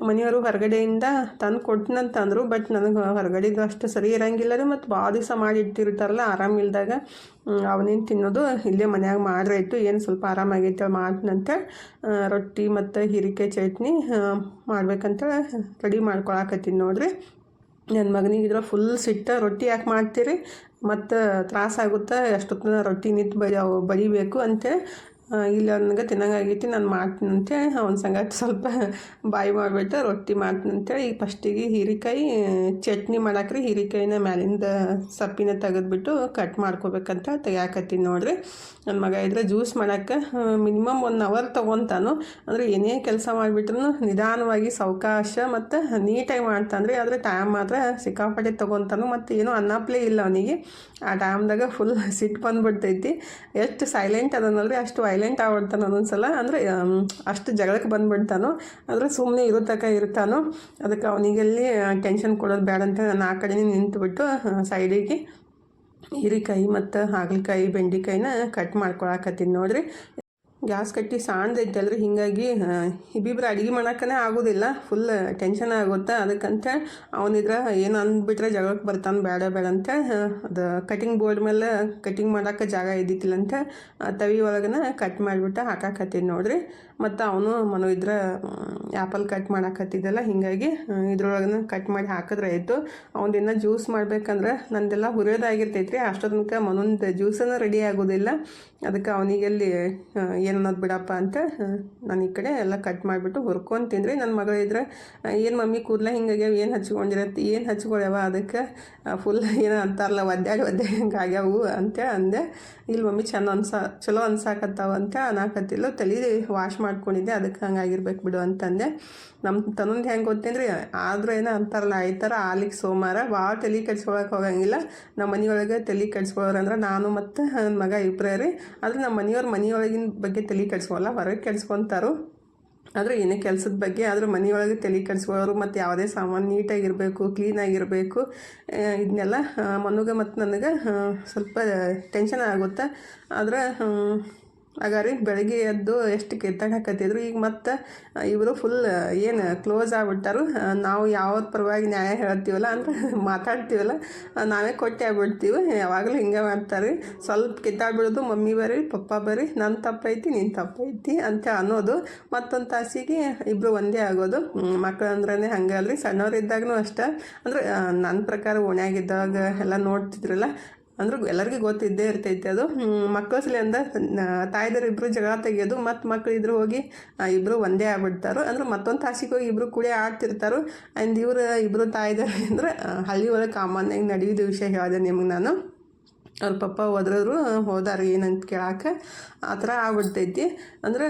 ಮನೆಯವರು ಹೊರಗಡೆಯಿಂದ ತಂದು ಕೊಡ್ತೀನಂತಂದರು ಬಟ್ ನನಗೆ ಹೊರಗಡೆದು ಅಷ್ಟು ಸರಿ ಇರಂಗಿಲ್ಲ ರೀ. ಮತ್ತು ಭಾಳ ದಿವಸ ಮಾಡಿ ಇಟ್ಟಿರ್ತಾರಲ್ಲ ಆರಾಮಿಲ್ದಾಗ ಅವನೇನು ತಿನ್ನೋದು ಇಲ್ಲೇ ಮನ್ಯಾಗ ಮಾಡ್ರಾಯ್ತು ಏನು ಸ್ವಲ್ಪ ಆರಾಮಾಗೈತೆ ಮಾಡ್ತೀನಂತ ರೊಟ್ಟಿ ಮತ್ತು ಹೀರಿಕಾಯಿ ಚಟ್ನಿ ಮಾಡ್ಬೇಕಂತ ರೆಡಿ ಮಾಡ್ಕೊಳಕತ್ತೀನಿ ನೋಡ್ರಿ. ನನ್ನ ಮಗನಿಗೆ ಇದ್ರ ಫುಲ್ ಸಿಟ್ಟ ರೊಟ್ಟಿ ಯಾಕೆ ಮಾಡ್ತೀರಿ? ಮತ್ತು ತ್ರಾಸಾಗುತ್ತೆ ಎಷ್ಟೊತ್ತಿನ ರೊಟ್ಟಿ ನಿಂತು ಅವು ಬಡಿಬೇಕು ಅಂತೇಳಿ ಇಲ್ಲ ನನಗೆ ತಿನ್ನಂಗಾಗೈತಿ, ನಾನು ಮಾಡ್ತೀನಿ ಅಂತೇಳಿ ಅವನ ಸಂಗಟ ಸ್ವಲ್ಪ ಬಾಯಿ ಮಾಡಿಬಿಟ್ಟು ರೊಟ್ಟಿ ಮಾಡ್ತೀನಿ ಅಂತೇಳಿ ಈಗ ಫಸ್ಟಿಗೆ ಹೀರಿಕಾಯಿ ಚಟ್ನಿ ಮಾಡಾಕ್ರಿ ಹೀರಿಕಾಯಿನ ಮ್ಯಾಲಿಂದ ಸಪ್ಪಿನ ತೆಗೆದ್ಬಿಟ್ಟು ಕಟ್ ಮಾಡ್ಕೋಬೇಕಂತ ತೆಗಿಯಾಕತ್ತೀನಿ ನೋಡ್ರಿ. ನನ್ನ ಮಗ ಇದ್ರೆ ಜ್ಯೂಸ್ ಮಾಡೋಕ್ಕೆ ಮಿನಿಮಮ್ ಒನ್ ಅವರ್ ತೊಗೊತಾನು. ಅಂದರೆ ಏನೇ ಕೆಲಸ ಮಾಡಿಬಿಟ್ರು ನಿಧಾನವಾಗಿ ಸಾವಕಾಶ ಮತ್ತು ನೀಟಾಗಿ ಮಾಡ್ತಾನ್ರಿ. ಆದರೆ ಟೈಮ್ ಮಾತ್ರ ಸಿಕ್ಕಾಪಟ್ಟೆ ತೊಗೊತಾನು ಮತ್ತು ಏನೂ ಅನ್ನಪ್ಲೇ ಇಲ್ಲ ಅವನಿಗೆ. ಆ ಟೈಮ್ದಾಗ ಫುಲ್ ಸಿಟ್ಟು ಬಂದ್ಬಿಡ್ತೈತಿ. ಎಷ್ಟು ಸೈಲೆಂಟ್ ಅದನ್ನಲ್ರಿ ಅಷ್ಟು ವೈಲೆಂಟ್ ಆಗ್ಬಿಡ್ತಾನೆ ಒಂದೊಂದ್ಸಲ, ಅಂದರೆ ಅಷ್ಟು ಜಗಳಕ್ಕೆ ಬಂದುಬಿಡ್ತಾನೋ, ಆದರೆ ಸುಮ್ಮನೆ ಇರೋ ತನಕ ಇರ್ತಾನೋ, ಅದಕ್ಕೆ ಅವನಿಗೆಲ್ಲಿ ಟೆನ್ಷನ್ ಕೊಡೋದು ಬೇಡ ಅಂತ ನಾನು ಆ ಕಡೆ ನಿಂತುಬಿಟ್ಟು ಸೈಡಿಗೆ ಹೀರಿಕಾಯಿ ಮತ್ತು ಹಾಗಲಕಾಯಿ, ಬೆಂಡೆಕಾಯಿನ ಕಟ್ ಮಾಡ್ಕೊಳಕತ್ತೀನಿ ನೋಡ್ರಿ. ಗ್ಯಾಸ್ ಕಟ್ಟಿ ಸಾಣ್ದೈತಲ್ರಿ ಹೀಗಾಗಿ ಇಬ್ಬಿಬ್ರು ಅಡುಗೆ ಮಾಡೋಕ್ಕೇ ಆಗೋದಿಲ್ಲ. ಫುಲ್ ಟೆನ್ಷನ್ ಆಗುತ್ತೆ? ಅದಕ್ಕಂತ ಅವನಿದ್ರೆ ಏನು ಅಂದ್ಬಿಟ್ರೆ ಜಗಳಕ್ಕೆ ಬರ್ತಾನೆ, ಬೇಡ ಬೇಡ ಅಂತ ಅದು ಕಟಿಂಗ್ ಬೋರ್ಡ್ ಮೇಲೆ ಕಟಿಂಗ್ ಮಾಡೋಕ್ಕೆ ಜಾಗ ಇದ್ದಿತ್ತಿಲ್ಲ ಅಂತ ತವಿ ಒಳಗನ ಕಟ್ ಮಾಡಿಬಿಟ್ಟು ಹಾಕಾಕತ್ತೀನಿ ನೋಡ್ರಿ. ಮತ್ತು ಅವನು ಮನು ಇದ್ರೆ ಆ್ಯಪಲ್ ಕಟ್ ಮಾಡಾಕತ್ತಿದ್ದಲ್ಲ ಹೀಗಾಗಿ ಇದ್ರೊಳಗನ ಕಟ್ ಮಾಡಿ ಹಾಕಿದ್ರೆ ಆಯಿತು. ಅವನದಿನ್ನ ಜ್ಯೂಸ್ ಮಾಡ್ಬೇಕಂದ್ರೆ ನಂದೆಲ್ಲ ಹುರಿಯೋದಾಗಿರ್ತೈತ್ರಿ ಅಷ್ಟೋ ತನಕ ಮನೊಂದು ಜ್ಯೂಸನ್ನು ರೆಡಿ ಆಗೋದಿಲ್ಲ. ಅದಕ್ಕೆ ಅವನಿಗೆಲ್ಲಿ ಏನು ಅನ್ನೋದು ಬಿಡಪ್ಪ ಅಂತ ನಾನು ಈ ಕಡೆ ಎಲ್ಲ ಕಟ್ ಮಾಡಿಬಿಟ್ಟು ಹುರ್ಕೊಂಡು ತಿಂದ್ರಿ. ನನ್ನ ಮಗಳು ಇದ್ರೆ ಏನು ಮಮ್ಮಿ ಕೂದಲ ಹಿಂಗಾಗ್ಯಾವ, ಏನು ಹಚ್ಕೊಂಡಿರತ್ತೆ, ಏನು ಹಚ್ಕೊಳ್ಯಾವ ಅದಕ್ಕೆ? ಫುಲ್ ಏನೋ ಅಂತಾರಲ್ಲ, ಒದ್ದಾಡಿ ಒದ್ದಾಡಿ ಹಂಗೆ ಆಗ್ಯಾವು ಅಂತೇಳಿ ಅಂದೆ. ಇಲ್ಲಿ ಮಮ್ಮಿ ಚೆಂದ ಅನ್ಸ, ಚಲೋ ಅನ್ಸಾಕತ್ತಾವ ಅಂತ ಅನ್ನಕತ್ತಿಲ್ಲ ತಲೆ ವಾಶ್ ಮಾಡ್ಕೊಂಡಿದ್ದೆ, ಅದಕ್ಕೆ ಹಂಗಾಗಿರ್ಬೇಕು ಬಿಡು ಅಂತಂದೆ. ನಮ್ಮ ತನ್ನೊಂದು ಹೆಂಗೆ ಗೊತ್ತೇನ್ರಿ? ಆದರೂ ಏನೋ ಅಂತಾರಲ್ಲ, ಈ ಥರ ಆಲಿಗೆ ಸೋಮವಾರ ಭಾಳ ತಲೆ ಕೆಡ್ಸ್ಕೊಳಕ್ಕೆ ಹೋಗಂಗಿಲ್ಲ. ನಮ್ಮ ಮನೆಯೊಳಗೆ ತಲೆ ಕೆಡ್ಸ್ಕೊಳ್ಳೋರಂದ್ರೆ ನಾನು ಮತ್ತು ನನ್ನ ಮಗ ಇಬ್ಬರೇ ರೀ. ಆದರೆ ನಮ್ಮ ಮನೆಯವ್ರ ಮನೆಯೊಳಗಿನ ಬಗ್ಗೆ ತಲೆ ಕೆಡ್ಸ್ಕೊಲ್ಲ ಹೊರಗೆ ಕೆಡ್ಸ್ಕೊತಾರು. ಆದರೆ ಏನೇ ಕೆಲಸದ ಬಗ್ಗೆ ಆದರೂ ಮನೆಯೊಳಗೆ ತಲೆ ಕೆಡಿಸ್ಕೊಳ್ಳೋರು ಮತ್ತು ಯಾವುದೇ ಸಾಮಾನು ನೀಟಾಗಿರಬೇಕು, ಕ್ಲೀನಾಗಿರಬೇಕು ಇದನ್ನೆಲ್ಲ ಮನುಗೆ ಮತ್ತು ನನಗೆ ಸ್ವಲ್ಪ ಟೆನ್ಷನ್ ಆಗುತ್ತೆ. ಆದರೆ ಹಾಗಾರಿ ಬೆಳಗ್ಗೆ ಎದ್ದು ಎಷ್ಟು ಕಿತ್ತಾಡಕತ್ತಿದ್ರು ಈಗ ಮತ್ತು ಇವರು ಫುಲ್ ಏನು ಕ್ಲೋಸ್ ಆಗ್ಬಿಟ್ಟಾರು. ನಾವು ಯಾವ ಪರವಾಗಿ ನ್ಯಾಯ ಹೇಳ್ತೀವಲ್ಲ, ಅಂದ್ರೆ <laughs> ಮಾತಾಡ್ತೀವಲ್ಲ ನಾವೇ ಕೊಟ್ಟೆ ಆಗ್ಬಿಡ್ತೀವಿ. ಯಾವಾಗಲೂ ಹಿಂಗೆ ಮಾಡ್ತಾರೆ. ಸ್ವಲ್ಪ ಕಿತ್ತಾಡ್ಬಿಡೋದು ಮಮ್ಮಿ ಬರ್ರಿ ಪಪ್ಪ ಬರ್ರಿ ನನ್ನ ತಪ್ಪೈತಿ ನಿನ್ನ ತಪ್ಪೈತಿ ಅಂತ ಅನ್ನೋದು. ಮತ್ತೊಂದು ತಾಸಿಗೆ ಇಬ್ಬರು ಒಂದೇ ಆಗೋದು. ಮಕ್ಕಳು ಅಂದ್ರೆ ಹಂಗೆ ಅಲ್ರಿ ಅಷ್ಟೇ. ಅಂದ್ರೆ ನನ್ನ ಪ್ರಕಾರ ಓಣ್ಯಾಗಿದ್ದಾಗ ಎಲ್ಲ ನೋಡ್ತಿದ್ರಲ್ಲ ಅಂದ್ರೆ ಎಲ್ಲರಿಗೂ ಗೊತ್ತಿದ್ದೇ ಇರ್ತೈತಿ ಅದು. ಮಕ್ಕಳಸಲಿ ಸಲಿಂದ ತಾಯಿದ್ರು ಇಬ್ಬರು ಜಗಳ ತೆಗಿಯೋದು, ಮತ್ತು ಮಕ್ಕಳು ಇದ್ರು ಹೋಗಿ ಇಬ್ಬರು ಒಂದೇ ಆಗ್ಬಿಡ್ತಾರೋ. ಅಂದ್ರೆ ಮತ್ತೊಂದು ತಾಸಿಗೆ ಹೋಗಿ ಇಬ್ಬರು ಕೂಡಿ ಆಡ್ತಿರ್ತಾರೋ. ಆ್ಯಂಡ್ ಇವರು ಇಬ್ಬರು ತಾಯ್ದರು ಅಂದ್ರೆ ಹಳ್ಳಿ ಒಳಗೆ ಕಾಮನ್ನಾಗಿ ನಡೆಯೋದು ವಿಷಯ ಹೇಳಿದೆ ನಿಮಗೆ ನಾನು. ಅವ್ರ ಪಪ್ಪ ಹೋದ್ರೂ ಹೋದಾರ ಏನಂತ ಕೇಳಾಕ, ಆ ಥರ ಆಗ್ಬಿಡ್ತೈತಿ. ಅಂದ್ರೆ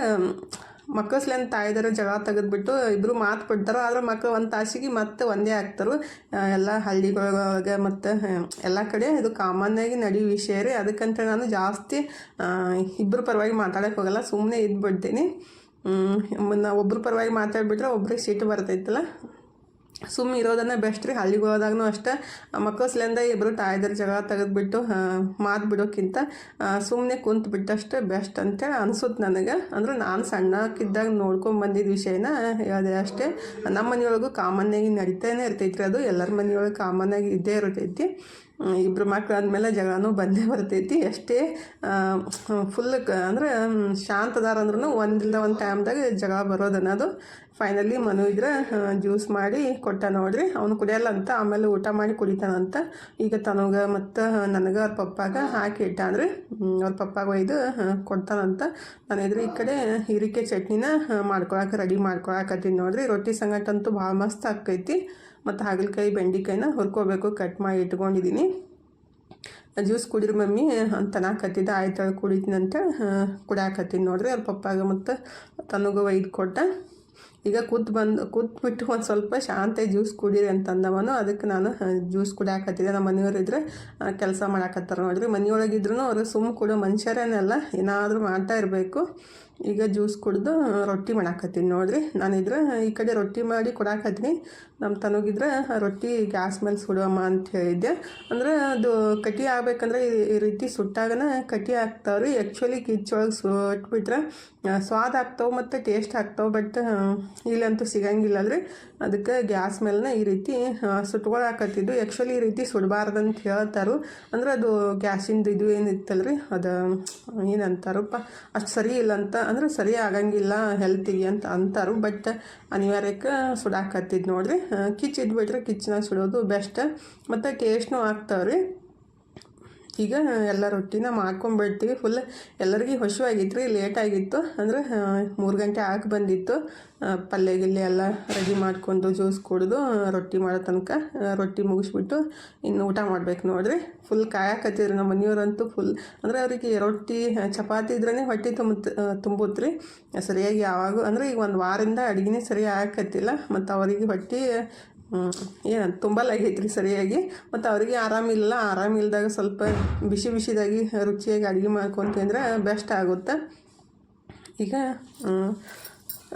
ಮಕ್ಕಸ್ಲೇನು ತಾಯಿದಾರ ಜಗಳ ತೆಗೆದ್ಬಿಟ್ಟು ಇಬ್ಬರು ಮಾತು ಬಿಡ್ತಾರೆ, ಆದ್ರೆ ಮಕ್ಕಳು ಒಂದು ತಾಸಿಗೆ ಮತ್ತೆ ಒಂದೇ ಆಗ್ತಾರೆ. ಎಲ್ಲ ಹಳ್ಳಿಗಳೊಳಗೆ ಮತ್ತು ಎಲ್ಲ ಕಡೆ ಇದು ಕಾಮನ್ನಾಗಿ ನಡೆಯೋ ವಿಷಯ ರೀ. ಅದಕ್ಕಂತ ನಾನು ಜಾಸ್ತಿ ಇಬ್ಬರು ಪರವಾಗಿ ಮಾತಾಡೋಕೆ ಹೋಗಲ್ಲ ಸುಮ್ಮನೆ ಇದ್ಬಿಡ್ತೀನಿ. ಒಬ್ರ ಪರವಾಗಿ ಮಾತಾಡ್ಬಿಟ್ರೆ ಒಬ್ರಿಗೆ ಸಿಟ್ಟು ಬರ್ತೈತಲ್ಲ. ಸುಮ್ಮನೆ ಇರೋದನ್ನ ಬೆಸ್ಟ್ ರೀ. ಹಳ್ಳಿಗಳದಾಗೂ ಅಷ್ಟೇ. ಮಕ್ಕಳಿಂದ ಇಬ್ಬರು ತಾಯಿದ್ರ ಜಗಳ ತೆಗೆದುಬಿಟ್ಟು ಮಾತು ಬಿಡೋಕ್ಕಿಂತ ಸುಮ್ಮನೆ ಕುಂತು ಬಿಟ್ಟಷ್ಟು ಬೆಸ್ಟ್ ಅಂತೇಳಿ ಅನ್ಸುತ್ತೆ ನನಗೆ. ಅಂದ್ರೆ ನಾನು ಸಣ್ಣಕ್ಕಿದ್ದಾಗ ನೋಡ್ಕೊಂಡು ಬಂದಿದ್ದ ವಿಷಯನ ಹೇಳಿದೆ ಅಷ್ಟೇ. ನಮ್ಮ ಮನೆಯೊಳಗೂ ಕಾಮನ್ನಾಗಿ ನಡೀತಾನೆ ಇರ್ತೈತ್ರಿ ಅದು. ಎಲ್ಲರ ಮನೆಯೊಳಗೆ ಕಾಮನ್ನಾಗಿ ಇದ್ದೇ ಇರ್ತೈತಿ. ಇಬ್ಬರು ಮಕ್ಳು ಆದಮೇಲೆ ಜಗಳನೂ ಬಂದೇ ಬರ್ತೈತಿ. ಎಷ್ಟೇ ಫುಲ್ ಅಂದ್ರೆ ಶಾಂತದಾರ ಅಂದ್ರೂ ಒಂದಿಲ್ದ ಒಂದು ಟೈಮ್ದಾಗ ಜಗಳ ಬರೋದು ಅನ್ನೋದು. ಫೈನಲಿ ಮನು ಇದ್ರೆ ಜ್ಯೂಸ್ ಮಾಡಿ ಕೊಟ್ಟ ನೋಡ್ರಿ. ಅವನು ಕುಡಿಯಲ್ಲ ಅಂತ, ಆಮೇಲೆ ಊಟ ಮಾಡಿ ಕುಡಿತಾನಂತ ಈಗ ತನಗೆ ಮತ್ತು ನನಗೆ ಅವ್ರ ಪಪ್ಪಾಗ ಹಾಕಿ ಇಟ್ಟ ಅಂದ್ರೆ ಅವ್ರ ಪಪ್ಪಾಗ ಒಯ್ದು ಕೊಡ್ತಾನಂತ ನಾನು ಇದ್ರೆ ಈ ಕಡೆ ಹೀರಿಕೆ ಚಟ್ನಿನ ಮಾಡ್ಕೊಳಕ್ಕೆ ರೆಡಿ ಮಾಡ್ಕೊಳಕತ್ತೀನಿ ನೋಡ್ರಿ. ರೊಟ್ಟಿ ಸಂಗಟಂತೂ ಭಾಳ ಮಸ್ತ್ ಆಕೈತಿ ಮತ್ತು ಹಾಗಲಕಾಯಿ, ಬೆಂಡೆಕಾಯಿನ ಹುರ್ಕೋಬೇಕು. ಕಟ್ ಮಾಡಿ ಇಟ್ಕೊಂಡಿದ್ದೀನಿ ಜ್ಯೂಸ್ ಕುಡಿರಿ ಮಮ್ಮಿ ಅಂತ ನಾಕತ್ತಿದ್ದ ಆಯ್ತು ಕುಡಿತೀನಿ ಅಂತ ಕುಡಿಯಾಕತ್ತೀನಿ ನೋಡ್ರಿ. ಅವ್ರ ಪಪ್ಪಾಗ ಮತ್ತು ತನಗೂ ಒಯ್ದು ಕೊಟ್ಟ ಈಗ ಕೂತ್ ಬಂದು ಕೂತ್ಬಿಟ್ಟು ಒಂದು ಸ್ವಲ್ಪ ಶಾಂತಿ ಜ್ಯೂಸ್ ಕುಡೀರಿ ಅಂತಂದವನು ಅದಕ್ಕೆ ನಾನು ಜ್ಯೂಸ್ ಕುಡಿಯಾಕತ್ತಿದ್ದೆ ನಮ್ಮ ಮನೆಯವ್ರು ಇದ್ರೆ ಕೆಲಸ ಮಾಡಾಕತ್ತಾರ ನೋಡ್ರಿ. ಮನೆಯೊಳಗಿದ್ರು ಅವರು ಸುಮ್ಮ ಕೊಡೋ ಮನುಷ್ಯರೇನೆಲ್ಲ, ಏನಾದರೂ ಮಾಡ್ತಾ ಇರಬೇಕು. ಈಗ ಜ್ಯೂಸ್ ಕುಡಿದು ರೊಟ್ಟಿ ಮಾಡಾಕತ್ತೀನಿ ನೋಡಿರಿ. ನಾನಿದ್ರೆ ಈ ಕಡೆ ರೊಟ್ಟಿ ಮಾಡಿ ಕೊಡಾಕತ್ತೀನಿ. ನಮ್ಮ ತನಗಿದ್ರೆ ರೊಟ್ಟಿ ಗ್ಯಾಸ್ ಮೇಲೆ ಸುಡುವಮ್ಮ ಅಂತ ಹೇಳಿದ್ದೆ. ಅಂದ್ರೆ ಅದು ಕಟಿ ಆಗ್ಬೇಕಂದ್ರೆ ಈ ರೀತಿ ಸುಟ್ಟಾಗನ ಕಟಿ ಆಗ್ತಾವ್ರಿ ಆ್ಯಕ್ಚುಲಿ ಕಿಚ್ಚೊಳಗೆ ಸುಟ್ಬಿಟ್ರೆ ಸ್ವಾದ ಆಗ್ತಾವೆ ಮತ್ತು ಟೇಸ್ಟ್ ಆಗ್ತಾವೆ ಬಟ್ ಇಲ್ಲಂತೂ ಸಿಗಂಗಿಲ್ಲ ಅಲ್ರಿ ಅದಕ್ಕೆ ಗ್ಯಾಸ್ ಮೇಲೇ ಈ ರೀತಿ ಸುಟ್ಕೊಳಕತ್ತಿದ್ದು. ಆ್ಯಕ್ಚುಲಿ ಈ ರೀತಿ ಸುಡಬಾರ್ದಂತ ಹೇಳ್ತಾರೆ. ಅಂದ್ರೆ ಅದು ಗ್ಯಾಸಿಂದು ಇದು ಏನಿತ್ತಲ್ಲ ರೀ ಅದು, ಏನಂತಾರಪ್ಪ? ಅಷ್ಟು ಸರಿ ಇಲ್ಲ ಅಂತ ಅಂದ್ರೆ ಸರಿ ಆಗಂಗಿಲ್ಲ ಹೆಲ್ತಿಗೆ ಅಂತ ಅಂತಾರು. ಬಟ್ ಅನಿವಾರ್ಯಕ್ಕೆ ಸುಡಾಕತ್ತಿದ್ದು ನೋಡ್ರಿ. ಕಿಚ್ ಇದ್ಬಿಟ್ರೆ ಕಿಚ್ಚನ್ನ ಸುಡೋದು ಬೆಸ್ಟ್ ಮತ್ತು ಟೇಸ್ಟ್ನೂ ಆಗ್ತಾವ್ರಿ. ಈಗ ಎಲ್ಲ ರೊಟ್ಟಿನ ಮಾಡ್ಕೊಂಬಿಡ್ತೀವಿ. ಫುಲ್ ಎಲ್ಲರಿಗೂ ಹೊಶುವಾಗಿತ್ತು ರೀ ಲೇಟ್ ಆಗಿತ್ತು. ಅಂದ್ರೆ ಮೂರು ಗಂಟೆ ಆಗಿ ಬಂದಿತ್ತು. ಪಲ್ಯ ಗಿಲ್ಲೆ ಎಲ್ಲ ರೆಡಿ ಮಾಡ್ಕೊಂಡು ಜ್ಯೂಸ್ ಕುಡಿದು ರೊಟ್ಟಿ ಮಾಡೋ ತನಕ ರೊಟ್ಟಿ ಮುಗಿಸ್ಬಿಟ್ಟು ಇನ್ನು ಊಟ ಮಾಡ್ಬೇಕು ನೋಡ್ರಿ. ಫುಲ್ ಕಾಯಕತ್ತಿದ್ರು ನಮ್ಮ ಮನೆಯವರಂತೂ ಫುಲ್ ಅಂದರೆ ಅವರಿಗೆ ರೊಟ್ಟಿ ಚಪಾತಿ ಇದ್ರೇ ಹೊಟ್ಟೆ ತುಂಬ ತುಂಬುತ್ತೆ ರೀ ಸರಿಯಾಗಿ ಯಾವಾಗ, ಅಂದರೆ ಈಗ ಒಂದು ವಾರದಿಂದ ಅಡುಗೆನೇ ಸರಿಯಾಗಿ ಆಗಕತ್ತಿಲ್ಲ. ಮತ್ತು ಅವರಿಗೆ ಹೊಟ್ಟೆ ಏನು ತುಂಬಲಾಗೈತೆ ರೀ ಸರಿಯಾಗಿ. ಮತ್ತು ಅವರಿಗೆ ಆರಾಮಿಲ್ಲ ಆರಾಮಿಲ್ದಾಗ ಸ್ವಲ್ಪ ಬಿಸಿ ಬಿಸಿದಾಗಿ ರುಚಿಯಾಗಿ ಅಡುಗೆ ಮಾಡ್ಕೊಂಡು ತಿಂದ್ರೆ ಬೆಸ್ಟ್ ಆಗುತ್ತೆ. ಈಗ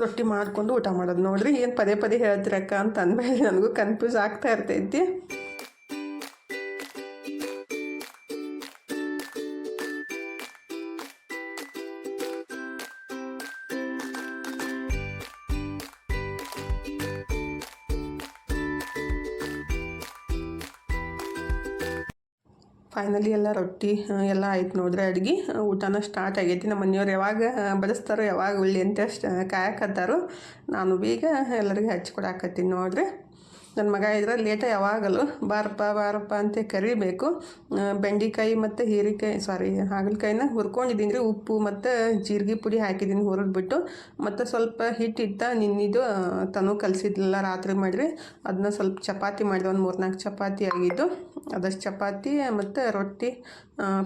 ರೊಟ್ಟಿ ಮಾಡ್ಕೊಂಡು ಊಟ ಮಾಡೋದು ನೋಡಿರಿ. ಏನು ಪದೇ ಪದೇ ಹೇಳ್ತಿರಕ್ಕ ಅಂತ ಅಂದಮೇಲೆ <laughs> ನನಗೂ ಕನ್ಫ್ಯೂಸ್ ಆಗ್ತಾ ಇರ್ತೈತಿ. ಫೈನಲಿ ಎಲ್ಲ ರೊಟ್ಟಿ ಎಲ್ಲ ಆಯ್ತು ನೋಡ್ರಿ ಅಡ್ಗೆ. ಊಟನ ಸ್ಟಾರ್ಟ್ ಆಗೈತಿ. ನಮ್ಮ ಮನೆಯವ್ರು ಯಾವಾಗ ಬಡಿಸ್ತಾರೋ ಯಾವಾಗ ಉಳ್ಳಿ ಅಂತ ಕಾಯಕತ್ತಾರೋ. ನಾನು ಬೀಗ ಎಲ್ಲರಿಗೆ ಹಚ್ಕೊಡಾಕತ್ತೀನಿ ನೋಡ್ರಿ. ನನ್ನ ಮಗ ಇದ್ರೆ ಲೇಟ ಯಾವಾಗಲೂ ಬಾರಪ್ಪ ಬಾರಪ್ಪ ಅಂತ ಕರಿಬೇಕು. ಬೆಂಡೆಕಾಯಿ ಮತ್ತು ಹೀರೆಕಾಯಿ ಸಾರಿ ಹಾಗಲಕಾಯಿನ ಹುರ್ಕೊಂಡಿದ್ದೀನಿ ರೀ. ಉಪ್ಪು ಮತ್ತು ಜೀರಿಗೆ ಪುಡಿ ಹಾಕಿದ್ದೀನಿ ಹುರಿದ್ಬಿಟ್ಟು. ಮತ್ತು ಸ್ವಲ್ಪ ಹಿಟ್ಟಿಟ್ಟ ನಿನ್ನಿದು ತನು ಕಲಿಸಿದ್ಲಲ್ಲ ರಾತ್ರಿ ಮಾಡಿರಿ. ಅದನ್ನ ಸ್ವಲ್ಪ ಚಪಾತಿ ಮಾಡಿದೆ. ಒಂದು ಮೂರು ನಾಲ್ಕು ಚಪಾತಿ ಆಗಿದ್ದು. ಅದಷ್ಟು ಚಪಾತಿ ಮತ್ತು ರೊಟ್ಟಿ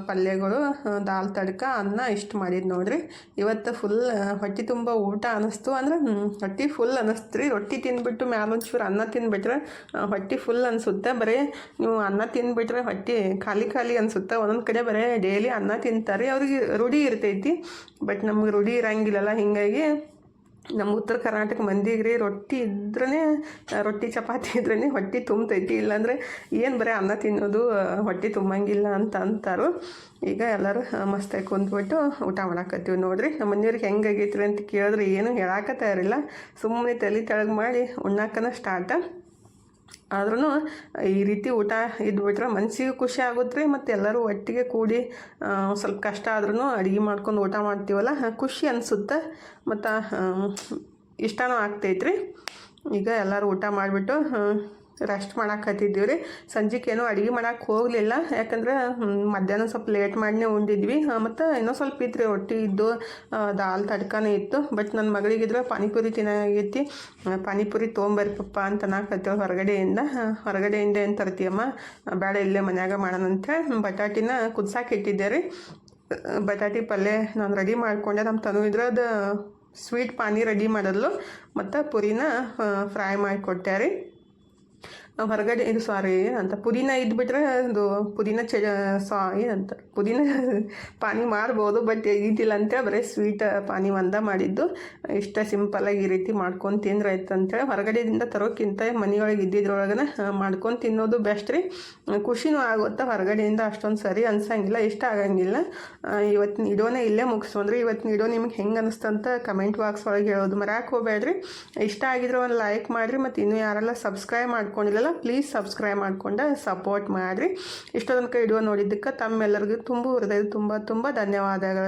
ಪಲ್ಯಗಳು ದಾಲ್ ತಡ್ಕ ಅನ್ನ ಇಷ್ಟು ಮಾಡಿದ್ದು ನೋಡಿರಿ. ಇವತ್ತು ಫುಲ್ ಹೊಟ್ಟೆ ತುಂಬ ಊಟ ಅನ್ನಿಸ್ತು ಅಂದ್ರೆ ಹೊಟ್ಟೆ ಫುಲ್ ಅನ್ನಿಸ್ತು ರೀ ರೊಟ್ಟಿ ತಿಂದ್ಬಿಟ್ಟು ಮ್ಯಾಲೊಂಚೂರು ಅನ್ನ ತಿಂದ್ಬಿಟ್ರೆ ಹೊಟ್ಟೆ ಫುಲ್ ಅನಿಸುತ್ತೆ. ಬರೀ ನೀವು ಅನ್ನ ತಿಂದ್ಬಿಟ್ರೆ ಹೊಟ್ಟೆ ಖಾಲಿ ಖಾಲಿ ಅನಿಸುತ್ತೆ. ಒಂದೊಂದು ಕಡೆ ಬರೀ ಡೈಲಿ ಅನ್ನ ತಿಂತಾರೆ. ಅವ್ರಿಗೆ ರೂಢಿ ಇರ್ತೈತಿ. ಬಟ್ ನಮ್ಗೆ ರೂಢಿ ಇರಂಗಿಲ್ಲಲ್ಲ. ಹೀಗಾಗಿ ನಮ್ಮ ಉತ್ತರ ಕರ್ನಾಟಕ ಮಂದಿಗೆ ರೀ ರೊಟ್ಟಿ ಇದ್ರೇ ರೊಟ್ಟಿ ಚಪಾತಿ ಇದ್ರೇ ಹೊಟ್ಟೆ ತುಂಬ್ತೈತಿ. ಇಲ್ಲಾಂದರೆ ಏನು ಬರೀ ಅನ್ನ ತಿನ್ನೋದು, ಹೊಟ್ಟೆ ತುಂಬಂಗಿಲ್ಲ ಅಂತ ಅಂತಾರು. ಈಗ ಎಲ್ಲರೂ ಮಸ್ತಾಗಿ ಕುಂತ್ಬಿಟ್ಟು ಊಟ ಮಾಡಾಕತ್ತೀವಿ ನೋಡಿರಿ. ನಮ್ಮ ಮನೆಯವ್ರಿಗೆ ಹೆಂಗಾಗೈತ್ರಿ ಅಂತ ಕೇಳಿದ್ರೆ ಏನೂ ಹೇಳಾಕ ತಯಾರಿಲ್ಲ. ಸುಮ್ಮನೆ ತಲೆ ತೆಳಗೆ ಮಾಡಿ ಉಣ್ಣಾಕನ ಸ್ಟಾರ್ಟ ಆದ್ರೂ ಈ ರೀತಿ ಊಟ ಇದ್ಬಿಟ್ರೆ ಮನಸ್ಸಿಗೆ ಖುಷಿ ಆಗುತ್ತೆ ರೀ ಮತ್ತು ಎಲ್ಲರೂ ಒಟ್ಟಿಗೆ ಕೂಡಿ ಸ್ವಲ್ಪ ಕಷ್ಟ ಆದ್ರೂ ಅಡುಗೆ ಮಾಡ್ಕೊಂಡು ಊಟ ಮಾಡ್ತೀವಲ್ಲ ಖುಷಿ ಅನಿಸುತ್ತೆ, ಮತ್ತು ಇಷ್ಟನೂ ಆಗ್ತೈತ್ರಿ. ಈಗ ಎಲ್ಲರೂ ಊಟ ಮಾಡಿಬಿಟ್ಟು ರೆಸ್ಟ್ ಮಾಡಕ್ಕೆ ರೀ. ಸಂಜೆಗೆ ಏನೂ ಅಡುಗೆ ಮಾಡಕ್ಕೆ ಹೋಗಲಿಲ್ಲ. ಯಾಕಂದ್ರೆ ಮಧ್ಯಾಹ್ನ ಸ್ವಲ್ಪ ಲೇಟ್ ಮಾಡಿನೇ ಉಂಡಿದ್ವಿ. ಮತ್ತು ಇನ್ನೂ ಸ್ವಲ್ಪ ಇತ್ತು ರೀ, ರೊಟ್ಟಿ ಇದ್ದು ದಾಲ್ ತಡ್ಕನೇ ಇತ್ತು. ಬಟ್ ನನ್ನ ಮಗಳಿಗಿದ್ರೆ ಪಾನಿಪುರಿ ತಿನ್ನಾಗೈತಿ ಪಾನಿಪುರಿ ತೊಗೊಂಬರ್ರಿ ಪಪ್ಪ ಅಂತ ಅನ್ನಕತ್ತೇವೆ ಹೊರಗಡೆಯಿಂದ. ಹೊರಗಡೆಯಿಂದ ಏನು ತರ್ತೀಯಮ್ಮ? ಬೇಡ ಇಲ್ಲೇ ಮನ್ಯಾಗ ಮಾಡೋಣ ಅಂತೇಳಿ ಬಟಾಟಿನ ಕುದ್ಸಾಕೆ ಇಟ್ಟಿದ್ದೆ ರೀ. ಬಟಾಟಿ ಪಲ್ಯ ನಾನು ರೆಡಿ ಮಾಡ್ಕೊಂಡೆ. ನಮ್ಮ ತನು ಇದ್ರೆ ಅದು ಸ್ವೀಟ್ ಪಾನಿ ರೆಡಿ ಮಾಡಲು ಮತ್ತು ಪುರಿನ ಫ್ರೈ ಮಾಡಿಕೊಟ್ಟೆ ಕೊಟ್ಟಾರಿ ಹೊರಗಡೆ ಇದು ಸಾರಿ ಅಂತ ಪುದೀನ ಇದ್ಬಿಟ್ರೆ ಅದು ಪುದೀನ ಚ ಸಾ, ಏನಂತ, ಪುದೀನ <laughs> ಪಾನಿ ಮಾಡ್ಬೋದು, ಬಟ್ ಇದಿಲ್ಲ ಅಂತೇಳಿ ಬರೀ ಸ್ವೀಟ್ ಪಾನಿ ಒಂದ ಮಾಡಿದ್ದು. ಇಷ್ಟ ಸಿಂಪಲಾಗಿ ಈ ರೀತಿ ಮಾಡ್ಕೊಂಡು ತಿಂದ್ರೆ ಆಯ್ತು ಅಂತೇಳಿ ಹೊರಗಡೆಯಿಂದ ತರೋಕ್ಕಿಂತ ಮನೆಯೊಳಗೆ ಇದ್ದಿದ್ರೊಳಗನ ಮಾಡ್ಕೊಂಡು ತಿನ್ನೋದು ಬೆಸ್ಟ್ ರೀ. ಖುಷಿನೂ ಆಗುತ್ತೆ, ಹೊರಗಡೆಯಿಂದ ಅಷ್ಟೊಂದು ಸರಿ ಅನ್ಸಂಗಿಲ್ಲ, ಇಷ್ಟ ಆಗಂಗಿಲ್ಲ. ಇವತ್ತಿನ ಇಡೋನೇ ಇಲ್ಲೇ ಮುಗಿಸ್ಕೊಂಡ್ರಿ ಇವತ್ತಿನ ನೀಡೋ ನಿಮ್ಗೆ ಹೆಂಗೆ ಅನಿಸ್ತಂತ ಕಮೆಂಟ್ ಬಾಕ್ಸ್ ಒಳಗೆ ಹೇಳೋದು ಮರ್ಯಾಕೆ ಹೋಗ್ಬೇಡ್ರಿ. ಇಷ್ಟ ಆಗಿದ್ರೆ ಒಂದು ಲೈಕ್ ಮಾಡಿರಿ, ಮತ್ತು ಇನ್ನೂ ಯಾರೆಲ್ಲ ಸಬ್ಸ್ಕ್ರೈಬ್ ಪ್ಲೀಸ್ ಸಬ್ಸ್ಕ್ರೈಬ್ ಮಾಡ್ಕೊಂಡು ಸಪೋರ್ಟ್ ಮಾಡಿರಿ. ಇಷ್ಟೊಂದು ವಿಡಿಯೋ ನೋಡಿದ್ದಕ್ಕೆ ತಮ್ಮೆಲ್ಲರಿಗೂ ತುಂಬ ಹೃದಯ ತುಂಬ ತುಂಬ ಧನ್ಯವಾದಗಳು